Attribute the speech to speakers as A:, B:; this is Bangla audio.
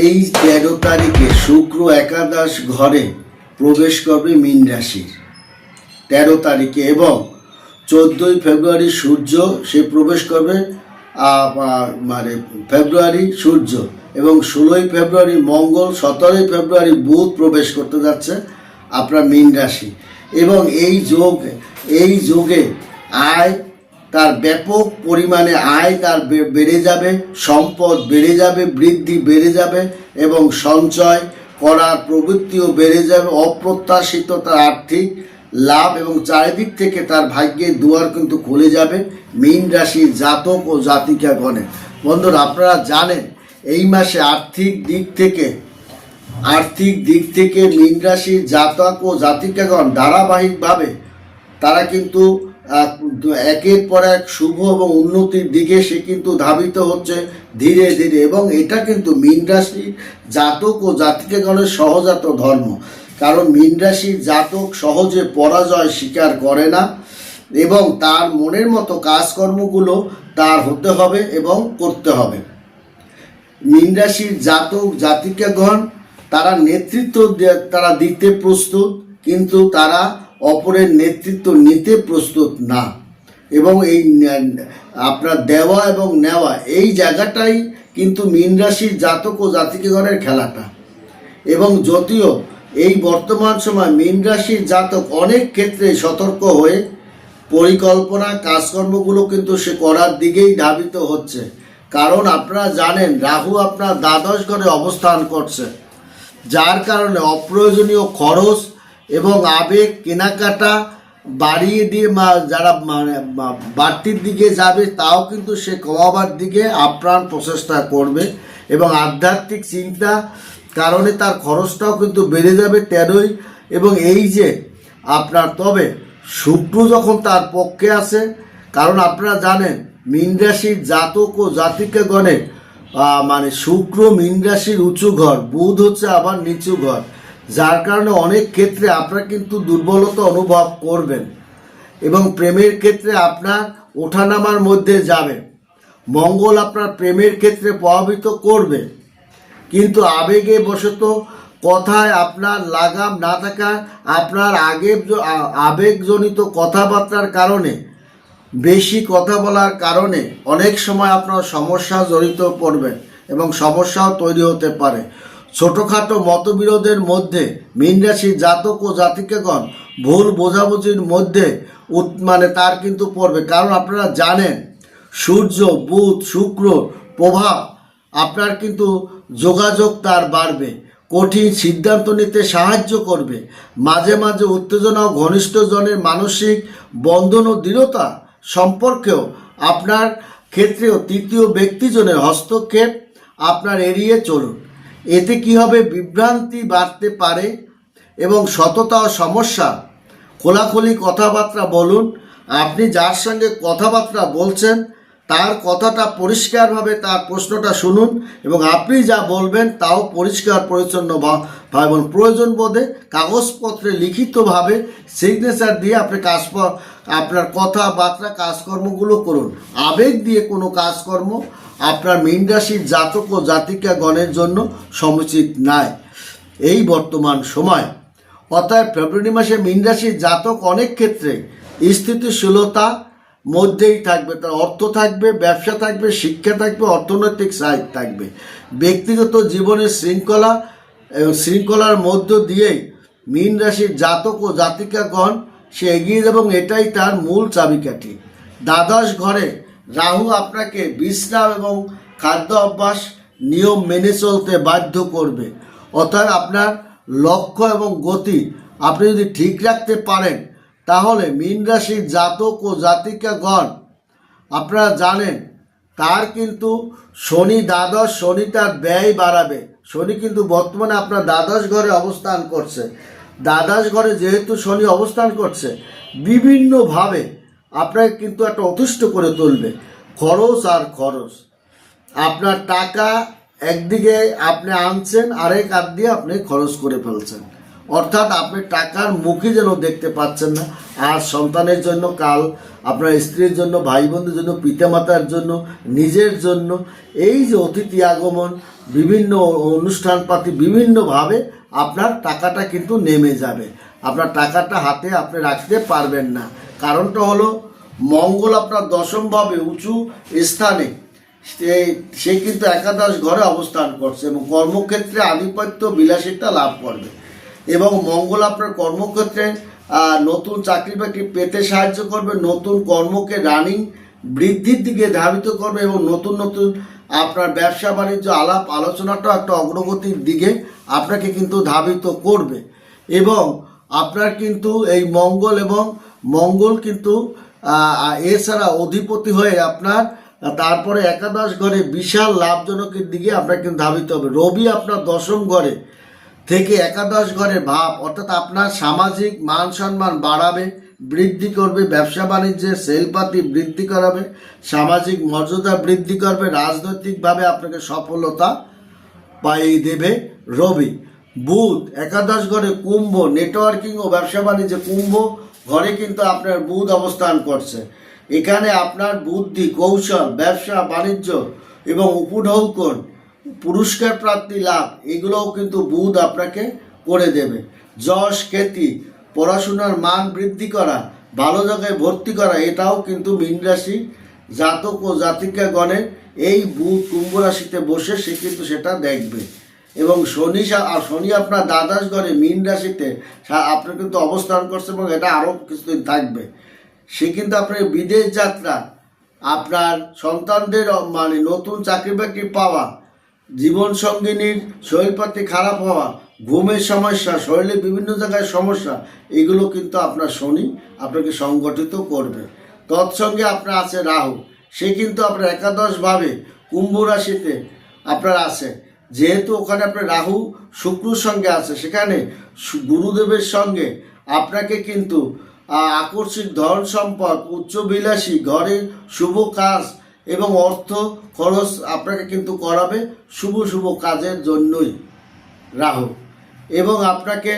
A: এই তেরো তারিখে শুক্র একাদশ ঘরে প্রবেশ করবে মীন রাশির। তেরো তারিখে এবং চোদ্দোই ফেব্রুয়ারি সূর্য, সে প্রবেশ করবে মানে ফেব্রুয়ারি সূর্য এবং ষোলোই ফেব্রুয়ারি মঙ্গল, সতেরোই ফেব্রুয়ারি বুধ প্রবেশ করতে যাচ্ছে আপনার মীন রাশি। এবং এই যোগ, এই যোগে আয় তার ব্যাপক পরিমাণে আয় তার বেড়ে যাবে, সম্পদ বেড়ে যাবে, বৃদ্ধি বেড়ে যাবে এবং সঞ্চয় করার প্রবৃত্তিও বেড়ে যাবে। অপ্রত্যাশিত তার আর্থিক লাভ এবং চারিদিক থেকে তার ভাগ্যের দুয়ার কিন্তু খুলে যাবে মীন রাশির জাতক ও জাতিকা গণে বন্ধুরা, আপনারা জানেন, এই মাসে আর্থিক দিক থেকে, আর্থিক দিক থেকে মীন রাশির জাতক ও জাতিকাগণ ধারাবাহিকভাবে তারা কিন্তু একের পর এক শুভ এবং উন্নতির দিকে সে কিন্তু ধাবিত হচ্ছে ধীরে ধীরে এবং এটা কিন্তু মীন রাশির জাতক ও জাতিকাগণের সহজাত ধর্ম। কারণ মীন রাশির জাতক সহজে পরাজয় স্বীকার করে না এবং তার মনের মতো কাজকর্মগুলো তার হতে হবে এবং করতে হবে। মীন রাশির জাতক, জাতিকাগণ, তারা নেতৃত্ব তারা দিতে প্রস্তুত, কিন্তু তারা অপরের নেতৃত্ব নিতে প্রস্তুত না। এবং এই আপনার দেওয়া এবং নেওয়া, এই জায়গাটাই কিন্তু মীন রাশির জাতক ও জাতিকাগণের খেলাটা। এবং যদিও এই বর্তমান সময় মীন রাশির জাতক অনেক ক্ষেত্রে সতর্ক হয়ে পরিকল্পনা, কাজকর্মগুলো কিন্তু সে করার দিকেই ধাবিত হচ্ছে। কারণ আপনারা জানেন, রাহু আপনার দ্বাদশ ঘরে অবস্থান করছে। যার কারণে অপ্রয়োজনীয় খরচ এবং আবেগ কেনাকাটা বাড়িয়ে দিয়ে যারা মানে বাড়তির দিকে যাবে, তাও কিন্তু সে কমাবার দিকে আপ্রাণ প্রচেষ্টা করবে। এবং আধ্যাত্মিক চিন্তা কারণে তার খরচটাও কিন্তু বেড়ে যাবে তেরোই। এবং এই যে আপনার, তবে শুক্র যখন তার পক্ষে আছে কারণ আপনারা জানেন, মীন রাশির জাতক ও জাতিকাগণের মানে শুক্র মীন রাশির উঁচু ঘর, বুধ হচ্ছে আবার নিচু ঘর। যার কারণে অনেক ক্ষেত্রে আপনারা কিন্তু দুর্বলতা অনুভব করবেন। এবং প্রেমের ক্ষেত্রে আপনার ওঠানামার মধ্যে যাবে। মঙ্গল আপনার প্রেমের ক্ষেত্রে প্রভাবিত করবে। কিন্তু আবেগে বশত কথায় আপনার লাগাম না থাকা আপনার আগে আবেগজনিত কথাবার্তার কারণে, বেশি কথা বলার কারণে অনেক সময় আপনার সমস্যা জড়িত পড়বেন এবং সমস্যাও তৈরি হতে পারে। ছোটোখাটো মতবিরোধের মধ্যে মীন রাশির জাতক ও জাতিকাগণ ভুল বোঝাবুঝির মধ্যে মানে তার কিন্তু পড়বে। কারণ আপনারা জানেন, সূর্য, বুধ, শুক্র প্রভাব আপনার কিন্তু যোগাযোগ তার বাড়বে। কঠিন সিদ্ধান্ত নিতে সাহায্য করবে। মাঝে মাঝে উত্তেজনা ও ঘনিষ্ঠজনের মানসিক বন্ধন ও দৃঢ়তা সম্পর্কেও আপনার ক্ষেত্রেও তৃতীয় ব্যক্তিজনের হস্তক্ষেপ আপনার এড়িয়ে চলুন। এতে কি হবে? বিভ্রান্তি বাড়তে পারে এবং সততা ও সমস্যা। খোলাখুলি কথাবার্তা বলুন। আপনি যার সঙ্গে কথাবার্তা বলছেন তার কথাটা পরিষ্কারভাবে তার প্রশ্নটা শুনুন এবং আপনি যা বলবেন তাও পরিষ্কার, পরিচ্ছন্ন ভাবে বলুন প্রয়োজন বোধে কাগজপত্রে লিখিতভাবে সিগনেচার দিয়ে আপনি কাজ আপনার কথাবার্তা, কাজকর্মগুলো করুন। আবেগ দিয়ে কোনো কাজকর্ম আপনার মীন রাশির জাতক ও জাতিকা গণের জন্য সমুচিত নয় এই বর্তমান সময়। অর্থাৎ ফেব্রুয়ারি মাসে মীন রাশির জাতক অনেক ক্ষেত্রে স্থিতিশীলতা মধ্যেই থাকবে, তার অর্থ থাকবে, ব্যবসা থাকবে, শিক্ষা থাকবে, অর্থনৈতিক সাইড থাকবে। ব্যক্তিগত জীবনের শৃঙ্খলা এবং শৃঙ্খলার মধ্য দিয়েই মীন রাশির জাতক ও জাতিকাগণ সে এগিয়ে যাবে এবং এটাই তার মূল চাবিকাঠি। দ্বাদশ ঘরে রাহু আপনাকে বিশ্রাম এবং খাদ্য অভ্যাস, নিয়ম মেনে চলতে বাধ্য করবে। অর্থাৎ আপনার লক্ষ্য এবং গতি আপনি যদি ঠিক রাখতে পারেন তাহলে মীন রাশির জাতক ও জাতিকাগণ, আপনারা জানেন, তার কিন্তু শনি দ্বাদশ, শনি তার ব্যয় বাড়াবে। শনি কিন্তু বর্তমানে আপনার দ্বাদশ ঘরে অবস্থান করছে। দ্বাদশ ঘরে যেহেতু শনি অবস্থান করছে, বিভিন্নভাবে আপনাকে কিন্তু একটা অতিষ্ঠ করে তুলবে, খরচ আর খরচ। আপনার টাকা একদিকে আপনি আনছেন, আরেক হাত দিয়ে আপনি খরচ করে ফেলছেন। অর্থাৎ আপনি টাকার মুখে যেন দেখতে পাচ্ছেন না। আর সন্তানের জন্য কাল, আপনার স্ত্রীর জন্য ভাই বোনদের জন্য, পিতামাতার জন্য, নিজের জন্য, এই যে অতিথি আগমন, বিভিন্ন অনুষ্ঠানপাতি বিভিন্নভাবে আপনার টাকাটা কিন্তু নেমে যাবে। আপনার টাকাটা হাতে আপনি রাখতে পারবেন না। কারণটা হলো, মঙ্গল আপনার দশমভাবে উঁচু স্থানে। সে কিন্তু একাদশ ঘরে অবস্থান করছে এবং কর্মক্ষেত্রে আধিপত্য বিলাসিতা লাভ করবে। এবং মঙ্গল আপনার কর্মক্ষেত্রে নতুন চাকরি বাকরি পেতে সাহায্য করবে, নতুন কর্মকে রানিং বৃদ্ধির দিকে ধাবিত করবে এবং নতুন নতুন আপনার ব্যবসা বাণিজ্য, আলাপ আলোচনাটাও একটা অগ্রগতির দিকে আপনাকে কিন্তু ধাবিত করবে। এবং আপনার কিন্তু এই মঙ্গল এবং মঙ্গল কিন্তু এছাড়া অধিপতি হয়ে আপনার, তারপরে একাদশ ঘরে বিশাল লাভজনকের দিকে আপনার কিন্তু ধাবিত হবে। রবি আপনার দশম ঘরে থেকে একাদশ ঘরে ভাব, অর্থাৎ আপনার সামাজিক মান সম্মান বাড়াবে, বৃদ্ধি করবে, ব্যবসা বাণিজ্যের সেলপাতি বৃদ্ধি করাবে, সামাজিক মর্যাদা বৃদ্ধি করবে, রাজনৈতিকভাবে আপনাকে সফলতা পাইয়ে দেবে রবি। বুধ, একাদশ ঘরে কুম্ভ নেটওয়ার্কিং ও ব্যবসা বাণিজ্যে কুম্ভ, ঘরে কিন্তু আপনার বুধ অবস্থান করছে। এখানে আপনার বুদ্ধি, কৌশল, ব্যবসা, বাণিজ্য এবং উপঢৌকন পুরস্কার প্রাপ্তি লাভ, এগুলোও কিন্তু বুধ আপনাকে করে দেবে। যশ, খ্যাতি, পড়াশোনার মান বৃদ্ধি করা, ভালো জায়গায় ভর্তি করা, এটাও কিন্তু মীন রাশি জাতক ও জাতিকা জাতিকাগণের এই বুধ কুম্ভ রাশিতে বসে সে কিন্তু সেটা দেখবে। এবং শনি আর শনি আপনার দ্বাদশ ঘরে মীন রাশিতে আপনার কিন্তু অবস্থান করছে এবং এটা আরও কিছুদিন থাকবে। সে কিন্তু আপনার বিদেশ যাত্রা, আপনার সন্তানদের মানে নতুন চাকরি বাকরি পাওয়া জীবন সঙ্গিনীর শরীরপাতি খারাপ হওয়া, ঘুমের সমস্যা শরীরে বিভিন্ন জায়গায় সমস্যা, এগুলো কিন্তু আপনার শনি আপনাকে সংগঠিত করবে। তৎসঙ্গে আপনার আছে রাহু। সে কিন্তু আপনার একাদশভাবে কুম্ভ রাশিতে আপনার আছে। যেহেতু ওখানে আপনার রাহু শুক্রর সঙ্গে আছে, সেখানে গুরুদেবের সঙ্গে আপনাকে কিন্তু আকস্মিক ধন সম্পদ, উচ্চবিলাসী ঘরে শুভ কাজ এবং অর্থ খরচ আপনাকে কিন্তু করাবে শুভ শুভ কাজের জন্যই রাহু। এবং আপনাকে